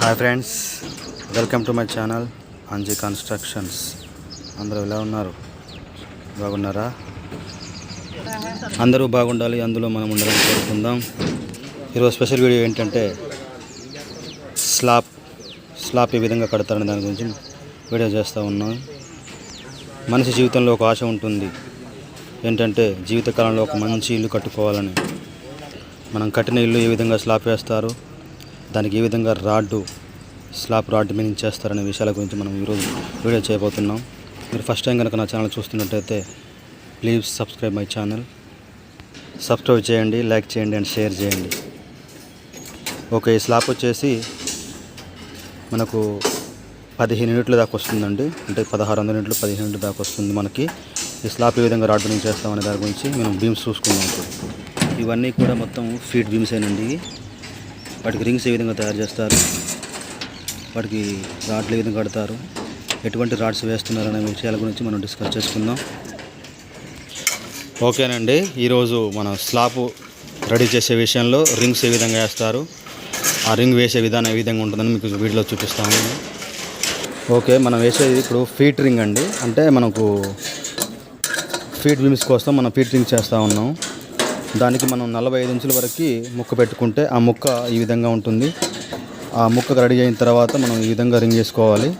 Hi friends welcome to my channel Anji constructions అందరూ ఎలా ఉన్నారు? బాగున్నారా? అందరూ బాగుండాలి అందులో మనం ఉండాలని కోరుకుందాం. ఈరోజు స్పెషల్ వీడియో ఏంటంటే స్లాబ్ స్లాబ్ ఏ విధంగా కడతారని దాని గురించి వీడియో చేస్తూ ఉన్నాం. మనిషి జీవితంలో ఒక ఆశ ఉంటుంది. ఏంటంటే జీవితకాలంలో ఒక మంచి ఇల్లు కట్టుకోవాలని. మనం కట్టిన ఇల్లు ఏ విధంగా స్లాబ్ వేస్తారు? దానికి ఏ విధంగా రాడ్డు స్లాబ్ రాడ్ మీద చేస్తారనే విషయాల గురించి మనం ఈరోజు వీడియో చేయబోతున్నాం. మీరు ఫస్ట్ టైం కనుక నా ఛానల్ చూస్తున్నట్టయితే please subscribe my channel. Subscribe చేయండి లైక్ చేయండి అండ్ షేర్ చేయండి. ఓకే ఈ స్లాబ్ వచ్చేసి మనకు పదిహేను యూనిట్ల దాకా వస్తుందండి. అంటే పదహారు వందల యూనిట్లు పదిహేను యూనిట్ల దాకా వస్తుంది మనకి. ఈ స్లాబ్ ఏ విధంగా రాడ్ నుంచి చేస్తామనే దాని గురించి మనం బీమ్స్ చూసుకుందాం ఇప్పుడు. ఇవన్నీ కూడా మొత్తం ఫీట్ బీమ్స్ అయినండి వాటికి రింగ్స్ ఏ విధంగా తయారు చేస్తారు? వాటికి రాడ్లు ఏ విధంగా కడతారు? ఎటువంటి రాడ్స్ వేస్తున్నారు అనే విషయాల గురించి మనం డిస్కస్ చేసుకుందాం. ఓకేనండి. ఈరోజు మన స్లాబ్ రెడీ చేసే విషయంలో రింగ్స్ ఏ విధంగా వేస్తారు? ఆ రింగ్ వేసే విధానం ఏ విధంగా ఉంటుందని మీకు వీడియోలో చూపిస్తాము. ఓకే మనం వేసేది ఇప్పుడు ఫీట్ రింగ్ అండి. అంటే మనకు ఫీట్ బిమ్స్ కోసం మనం ఫీట్ రింగ్ చేస్తూ ఉన్నాం. దానికి మనం నలభై ఐదు ఇంచుల వరకు ముక్క పెట్టుకుంటే ఆ ముక్క ఈ విధంగా ఉంటుంది. ఆ ముక్క రెడీ అయిన తర్వాత మనం ఈ విధంగా రింగ్ చేసుకోవాలి.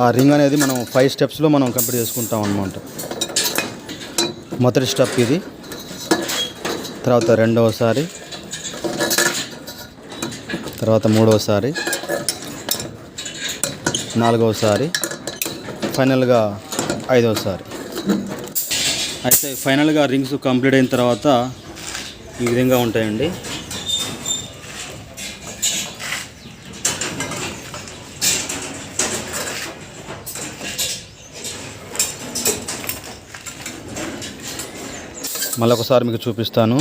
ఆ రింగ్ అనేది మనం ఫైవ్ స్టెప్స్లో మనం కంప్లీట్ చేసుకుంటాం అనమాట మొదటి స్టెప్ ఇది. తర్వాత రెండవసారి. తర్వాత మూడవసారి. నాలుగవసారి. ఫైనల్గా ఐదవసారి. అయితే ఫైనల్గా రింగ్స్ కంప్లీట్ అయిన తర్వాత ఈ విధంగా ఉంటాయండి. మళ్ళీ ఒకసారి మీకు చూపిస్తాను.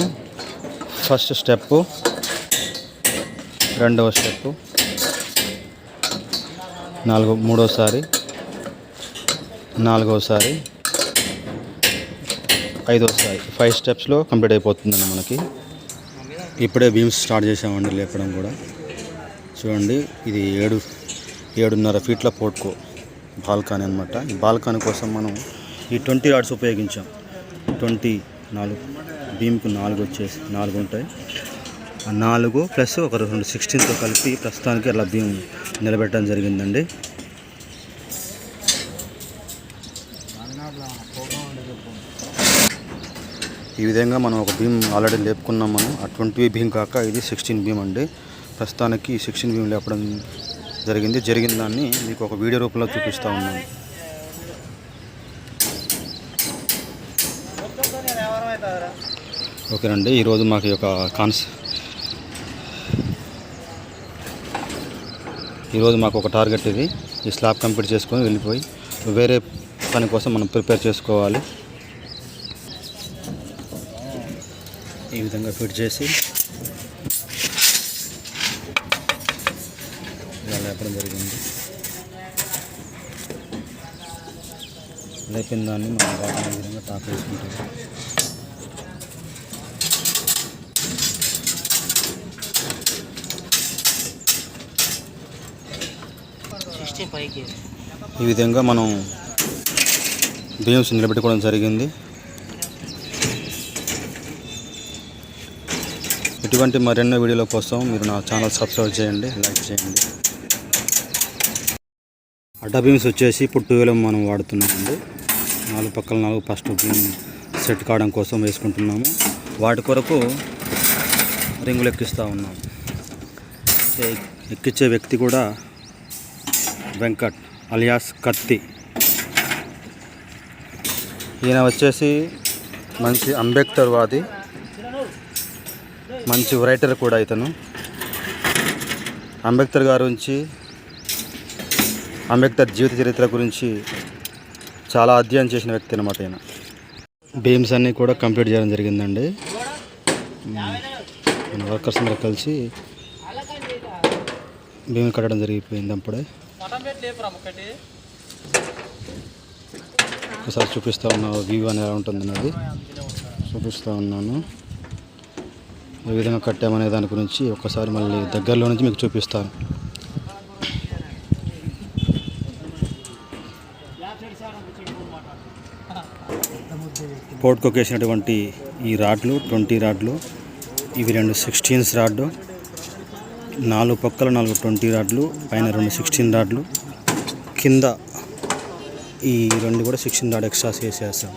ఫస్ట్ స్టెప్ రెండవ స్టెప్ నాలుగో మూడోసారి నాలుగోసారి ఐదు వస్తాయి ఫైవ్ స్టెప్స్లో కంప్లీట్ అయిపోతుందండి మనకి. ఇప్పుడే బీమ్స్ స్టార్ట్ చేసామండి లేపడం కూడా. చూడండి ఇది ఏడు ఏడున్నర ఫీట్ల పోట్కో బాల్కానీ అనమాట ఈ బాల్కానీ కోసం మనం ఈ ట్వంటీ రాడ్స్ ఉపయోగించాం. ట్వంటీ నాలుగు బీమ్కి నాలుగు వచ్చేసి నాలుగు ఉంటాయి. ఆ నాలుగు ప్లస్ ఒక రెండు సిక్స్టీన్తో కలిపి ప్రస్తుతానికి అలా బీమ్ నిలబెట్టడం జరిగిందండి. ఈ విధంగా మనం ఒక భీమ్ ఆల్రెడీ లేపుకున్నాం మనం. ఆ ట్వంటీ భీమ్ కాక ఇది సిక్స్టీన్ భీమ్ అండి. ప్రస్తుతానికి ఈ సిక్స్టీన్ భీమ్ లేపడం జరిగింది. జరిగిన దాన్ని మీకు ఒక వీడియో రూపంలో చూపిస్తూ ఉన్నాను. ఓకేనండి ఈరోజు మాకు ఒక కాన్స్ ఈరోజు మాకు ఒక టార్గెట్ ఇది. ఈ స్లాబ్ కంప్లీట్ చేసుకొని వెళ్ళిపోయి వేరే పని కోసం మనం ప్రిపేర్ చేసుకోవాలి. ఈ విధంగా ఫిట్ చేసి ఇలా లేపడం జరిగింది. లేపిన దాన్ని మనం వాటిని ఈ విధంగా టాప్ వేసుకుంటాం. ఈ విధంగా మనం బీమ్స్ నిలబెట్టుకోవడం జరిగింది. ఇటువంటి మరెన్నో వీడియోల కోసం మీరు నా ఛానల్ సబ్స్క్రైబ్ చేయండి లైక్ చేయండి. అడ్డ బీమ్స్ వచ్చేసి ఇప్పుడు టూ మనం వాడుతున్నామండి. నాలుగు పక్కల నాలుగు ఫస్ట్ బీమ్ సెట్ కావడం కోసం వేసుకుంటున్నాము. వాటి కొరకు రింగులు ఎక్కిస్తూ ఉన్నాం. ఎక్కించే వ్యక్తి కూడా వెంకట్ అలియాస్ కత్తి. ఈయన వచ్చేసి మంచి అంబేద్కర్ వాది మంచి రైటర్ కూడా ఇతను. అంబేద్కర్ గారి గురించి అంబేద్కర్ జీవిత చరిత్ర గురించి చాలా అధ్యయనం చేసిన వ్యక్తి అనమాట ఈయన. బీమ్స్ అన్నీ కూడా కంప్లీట్ చేయడం జరిగిందండి. మన వర్కర్స్ అందరూ కలిసి భీమ్ కట్టడం జరిగిపోయింది అప్పుడే. ఒకసారి చూపిస్తూ ఉన్నా వ్యూ అని ఎలా ఉంటుంది అన్నది చూపిస్తూ ఉన్నాను. ఏ విధంగా కట్టామనే దాని గురించి ఒక్కసారి మళ్ళీ దగ్గరలో నుంచి మీకు చూపిస్తాను. పోర్ట్కోకి వేసినటువంటి ఈ రాడ్లు ట్వంటీ రాడ్లు ఇవి రెండు సిక్స్టీన్స్ రాడ్లు నాలుగు పక్కల నాలుగు ట్వంటీ రాడ్లు పైన రెండు సిక్స్టీన్ రాడ్లు కింద ఈ రెండు కూడా సిక్స్టీన్ రాడ్ ఎక్స్ట్రాస్ చేసేస్తాం.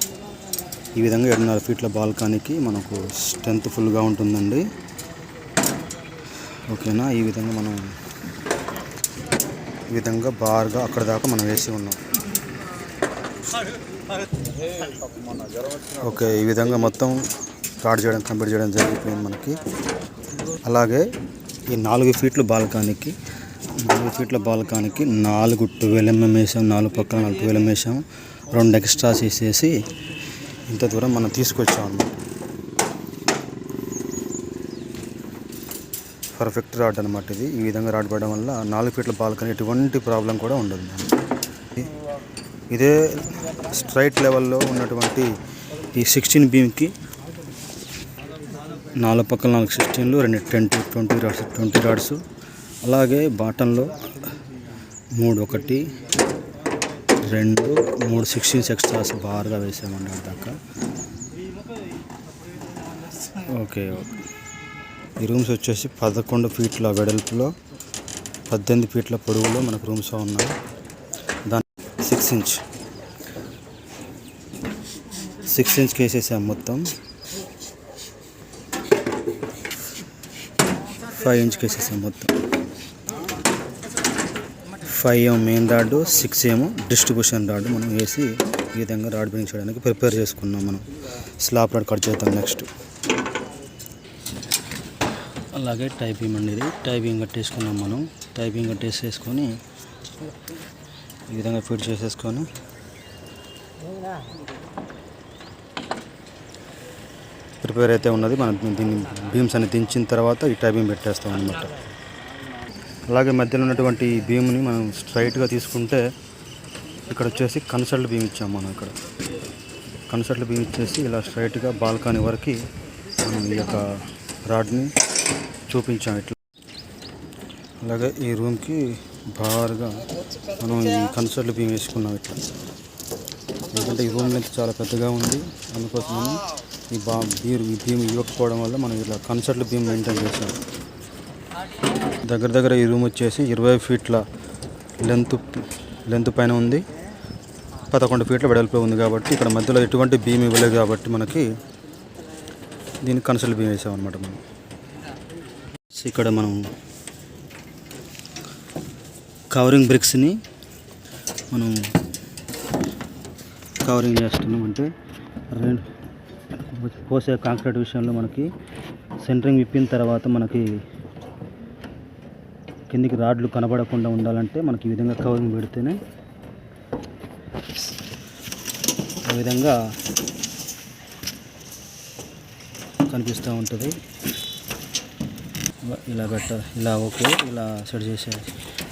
ఈ విధంగా ఏడున్నర ఫీట్ల బాల్కానీకి మనకు స్ట్రెంత్ ఫుల్గా ఉంటుందండి. ఓకేనా? ఈ విధంగా మనం ఈ విధంగా బార్గా అక్కడ దాకా మనం వేసి ఉన్నాం. ఓకే ఈ విధంగా మొత్తం స్టార్ట్ చేయడం కంప్లీట్ చేయడం జరిగిపోయింది మనకి. అలాగే ఈ నాలుగు ఫీట్ల బాల్కానికి నాలుగు ఫీట్ల బాల్కానీకి నాలుగు ట్వెల్వ్ ఎంఎం వేసాం నాలుగు పక్కన నాలుగు ట్వెల్వ్ ఎంఎం వేసాం. రెండు ఎక్స్ట్రా చేసేసి ఇంత దూరం మనం తీసుకొచ్చాం అన్నమాట. పర్ఫెక్ట్ రాడ్ అనమాట ఇది. ఈ విధంగా రాడ్ పడడం వల్ల నాలుగు ఫీట్ల బాల్కనీ ఎటువంటి ప్రాబ్లం కూడా ఉండదు ఇదే స్ట్రైట్ లెవెల్లో ఉన్నటువంటి ఈ సిక్స్టీన్ బీమ్కి నాలుగు పక్కల నాలుగు సిక్స్టీన్లు రెండు twenty twenty rods twenty rods అలాగే బాటంలో మూడు ఒకటి రెండు మూడు సిక్స్టీన్స్ ఎక్స్ట్రాస్ బార్గా వేసామండి దాకా. Okay okay. ఈ రూమ్స్ వచ్చేసి పదకొండు ఫీట్ల వెడల్పులో పద్దెనిమిది ఫీట్ల పొడవులో మనకు రూమ్స్ ఉన్నాయి. దాని సిక్స్ ఇంచ్ సిక్స్ ఇంచ్కి వేసేసాం మొత్తం. ఫైవ్ ఇంచ్కి వేసేసాం మొత్తం. ఫైవ్ ఏమో మెయిన్ రాడ్ సిక్స్ ఏమో డిస్ట్రిబ్యూషన్ రాడ్ మనం వేసి ఈ విధంగా రాడ్ బిగింగ్ చేయడానికి ప్రిపేర్ చేసుకున్నాం మనం. స్లాబ్ రాడ్ కట్ చేద్దాం నెక్స్ట్ అలాగే టైపింగ్ అండి ఇది టైపింగ్ కట్టేసుకున్నాం మనం. టైపింగ్ కట్టేసేసుకొని ఈ విధంగా ఫిట్ చేసేసుకొని ప్రిపేర్ అయితే ఉన్నది. మనం దీన్ని బీమ్స్ అని దించిన తర్వాత ఈ టైపింగ్ పెట్టేస్తాం అనమాట అలాగే మధ్యలో ఉన్నటువంటి భీముని మనం స్ట్రైట్గా తీసుకుంటే ఇక్కడ వచ్చేసి కన్సల్ట్ బీమ్ ఇచ్చాం మనం ఇక్కడ. కన్సల్ట్ బీమ్ ఇచ్చేసి ఇలా స్ట్రైట్గా బాల్కనీ వరకు మనం ఈ యొక్క రాడ్ని చూపించాం ఇట్లా. అలాగే ఈ రూమ్కి బారుగా మనం ఈ కన్సల్ట్ భీమ్ వేసుకున్నాం ఇట్లా. ఎందుకంటే ఈ రూమ్ లెంత్ చాలా పెద్దగా ఉంది. అందుకోసమని ఈ బా బీర్ ఈ బీమ్ ఇవ్వకపోవడం వల్ల మనం ఇలా కన్సల్ట్ భీమ్ మెయింటైన్ చేసాం దగ్గర దగ్గర ఈ రూమ్ వచ్చేసి ఇరవై ఫీట్ల లెంత్ లెంత్ పైన ఉంది. పదకొండు ఫీట్ల వెడల్పు ఉంది కాబట్టి ఇక్కడ మధ్యలో ఎటువంటి బీమ్ ఇవ్వలేదు కాబట్టి మనకి దీన్ని కన్సల్ట్ బీమ్ వేసాం అనమాట మనం ఇక్కడ మనం కవరింగ్ బ్రిక్స్ని మనం కవరింగ్ చేస్తున్నాం అంటే రెండు పోసే కాంక్రీట్ విషయంలో మనకి సెంటరింగ్ విప్పిన తర్వాత మనకి కిందికి రాడ్లు కనబడకుండా ఉండాలంటే మనకి ఈ విధంగా కవరింగ్ పెడితేనే ఆ విధంగా కనిపిస్తూ ఉంటుంది. ఇలా- పెట్ట ఇలా ఓకే ఇలా సెట్ చేసే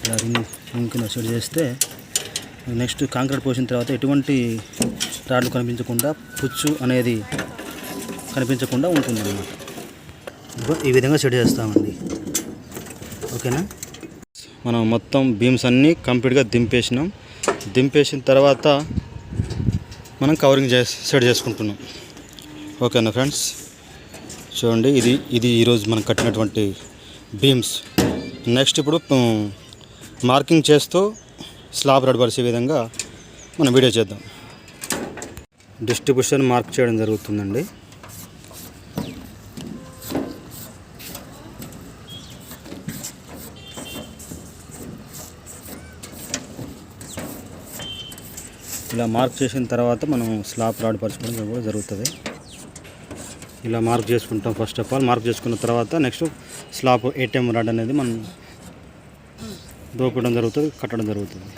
ఇలా రింగ్ రింగ్ కింద సెట్ చేస్తే నెక్స్ట్ కాంక్రీట్ పోసిన తర్వాత ఎటువంటి రాడ్లు కనిపించకుండా పుచ్చు అనేది కనిపించకుండా ఉంటుంది ఈ విధంగా సెట్ చేస్తామండి. ఓకేనా? మనం మొత్తం బీమ్స్ అన్నీ కంప్లీట్గా దింపేసినాం. దింపేసిన తర్వాత మనం కవరింగ్ చేసి సెట్ చేసుకుంటున్నాం. ఓకేనా ఫ్రెండ్స్ చూడండి ఇది ఇది ఈరోజు మనం కట్టినటువంటి బీమ్స్ నెక్స్ట్ ఇప్పుడు మార్కింగ్ చేస్తూ స్లాబ్ రెడ్ విధంగా మనం వీడియో చేద్దాం. డిస్ట్రిబ్యూషన్ మార్క్ చేయడం జరుగుతుందండి. ఇలా మార్క్ చేసిన తర్వాత మనం స్లాబ్ రాడ్ పరచుకోవడం కూడా జరుగుతుంది. ఇలా మార్క్ చేసుకుంటాం ఫస్ట్ ఆఫ్ ఆల్ మార్క్ చేసుకున్న తర్వాత నెక్స్ట్ స్లాబ్ ఏటీఎం రాడ్ అనేది మనం దోపడం జరుగుతుంది కట్టడం జరుగుతుంది.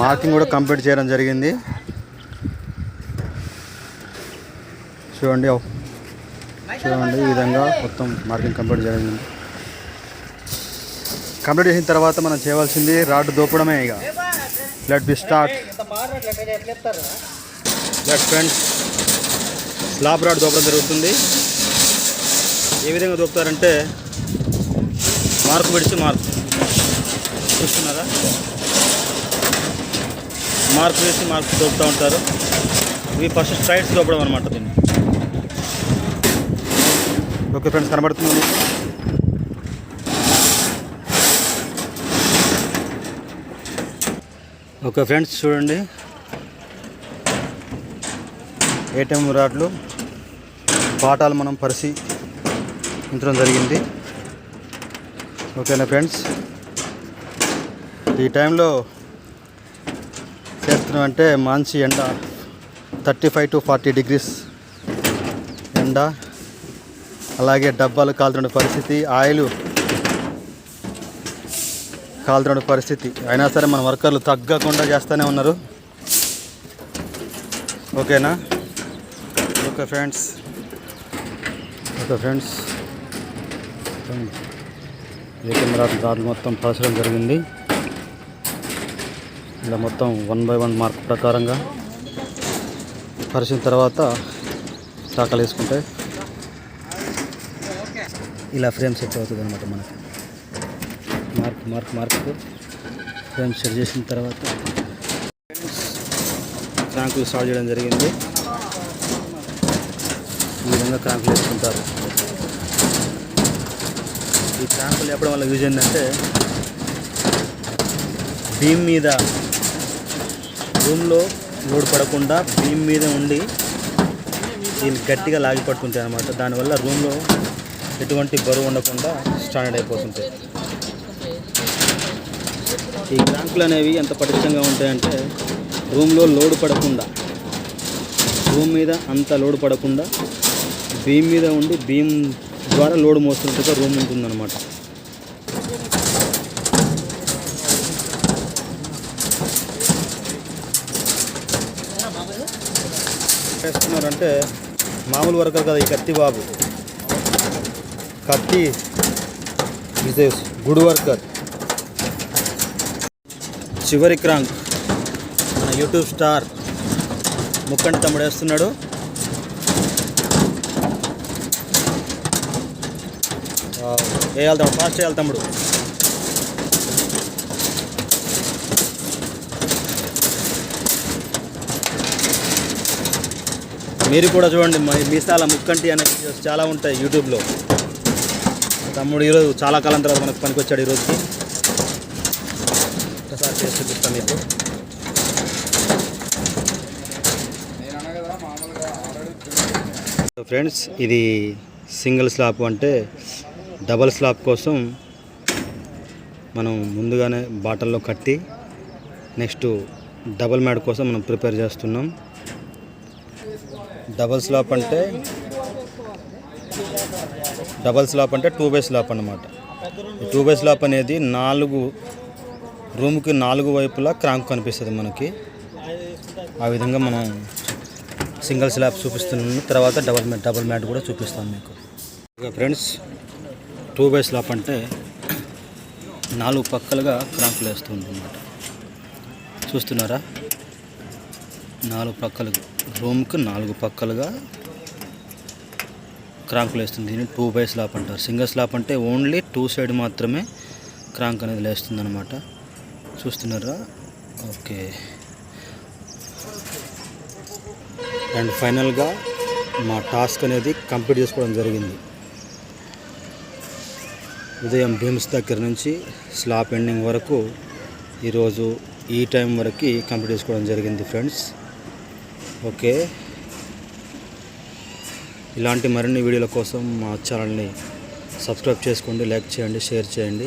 మార్కింగ్ కూడా కంప్లీట్ చేయడం జరిగింది. చూడండి చూడండి ఈ విధంగా మొత్తం మార్కింగ్ కంప్లీట్ జరిగింది. కంప్లీట్ చేసిన తర్వాత మనం చేయవలసింది రాడ్ దోపడమే ఇక. Let be start let friends slab rod దోపడం జరుగుతుంది. ఏ విధంగా దోపుతారంటే మార్క్ పెడిచి మార్క్ చూస్తున్నారా? మార్క్ వేసి మార్క్ దోపుతూ ఉంటారు. ఇవి ఫస్ట్ స్ట్రైట్స్ లోపడం అనమాట దీన్ని. ఓకే ఫ్రెండ్స్ కనబడుతుంది. ఓకే ఫ్రెండ్స్ చూడండి. ఏటీఎం రాడ్లు పాఠాలు మనం పరిశీలించడం జరిగింది. ఓకేనా ఫ్రెండ్స్? ఈ టైంలో చేస్తున్నామంటే మంచి ఎండ thirty five to forty degrees ఎండ అలాగే డబ్బాలు కాలుతున్న పరిస్థితి ఆయిల్ కాలుతున్న పరిస్థితి. అయినా సరే మన వర్కర్లు తగ్గకుండా చేస్తూనే ఉన్నారు. ఓకేనా? Okay friends. Okay friends. ATM rod రాడ్లు మొత్తం పరచడం జరిగింది. ఇలా మొత్తం వన్ బై వన్ మార్క్ ప్రకారంగా పరిచిన తర్వాత టాకాలు వేసుకుంటే ఇలా ఫ్రేమ్ సెట్ అవుతుంది అనమాట మనకి. మార్క్ మార్క్ ఫ్రేమ్ సెట్ చేసిన తర్వాత క్రాంకులు స్టార్ట్ చేయడం జరిగింది. ఈ విధంగా క్రాంకులు వేసుకుంటారు. ఈ క్రాంకులు చెప్పడం వల్ల యూజ్ ఏంటంటే భీమ్ మీద రూమ్లో లోడ్ పడకుండా భీమ్ మీద ఉండి వీళ్ళు గట్టిగా లాగి పడుతుంటాయి అనమాట దానివల్ల రూమ్లో ఎటువంటి బరువు ఉండకుండా స్టాండర్డ్ అయిపోతుంటాయి. ఈ క్రాంకులు అనేవి ఎంత పటిష్టంగా ఉంటాయంటే రూమ్లో లోడ్ పడకుండా రూమ్ మీద అంత లోడ్ పడకుండా బీమ్ మీద ఉండి బీమ్ ద్వారా లోడ్ మోస్తున్నట్టుగా రూమ్ ఉంటుందన్నమాట. చేస్తున్నారంటే మామూలు వర్కర్ కదా ఈ కత్తి బాబు. కత్తి విజయ్ గుడ్ వర్కర్ చివరి క్రాంక్ మన యూట్యూబ్ స్టార్ ముక్కంటి తమ్ముడు వేస్తున్నాడు. వేయాలి తమ్ముడు ఫాస్ట్ వేయాలి తమ్ముడు. మీరు కూడా చూడండి మా మీసాల ముక్కంటి అనే వీడియోస్ చాలా ఉంటాయి యూట్యూబ్లో. తమ్ముడు ఈరోజు చాలా కాలం తర్వాత మనకు పనికొచ్చాడు ఈరోజుకి. మీకు? ఫ్రెండ్స్ ఇది సింగిల్ స్లాబ్ అంటే డబల్ స్లాబ్ కోసం మనం ముందుగానే బాటల్లో కట్టి నెక్స్ట్ డబల్ మ్యాడ్ కోసం మనం ప్రిపేర్ చేస్తున్నాం. డబల్ స్లాబ్ అంటే డబల్ స్లాబ్ అంటే టూ బై స్లాబ్ అన్నమాట. టూ బై స్లాబ్ అనేది నాలుగు రూమ్కి నాలుగు వైపులా క్రాంక్ కనిపిస్తుంది మనకి. ఆ విధంగా మనం సింగిల్ స్లాబ్ చూపిస్తున్నాము తర్వాత డబల్ మ్యాట్ డబల్ మ్యాట్ కూడా చూపిస్తాం మీకు. ఫ్రెండ్స్ టూ బై స్లాబ్ అంటే నాలుగు పక్కలుగా క్రాంకులు వేస్తూ ఉంటుందన్నమాట చూస్తున్నారా? నాలుగు పక్కలు రూమ్కి నాలుగు పక్కలుగా క్రాంకులు వేస్తుంది దీన్ని టూ బై స్లాబ్ అంటారు. సింగిల్ స్లాబ్ అంటే ఓన్లీ టూ సైడ్ మాత్రమే క్రాంక్ అనేది లేస్తుంది అనమాట చూస్తున్నారా? ఓకే. అండ్ ఫైనల్గా మా టాస్క్ అనేది కంప్లీట్ చేసుకోవడం జరిగింది. ఉదయం భీమ్స్ దగ్గర నుంచి స్లాబ్ ఎండింగ్ వరకు ఈరోజు ఈ టైం వరకు కంప్లీట్ చేసుకోవడం జరిగింది ఫ్రెండ్స్. ఓకే. ఇలాంటి మరిన్ని వీడియోల కోసం మా ఛానల్ని సబ్స్క్రైబ్ చేసుకోండి లైక్ చేయండి షేర్ చేయండి.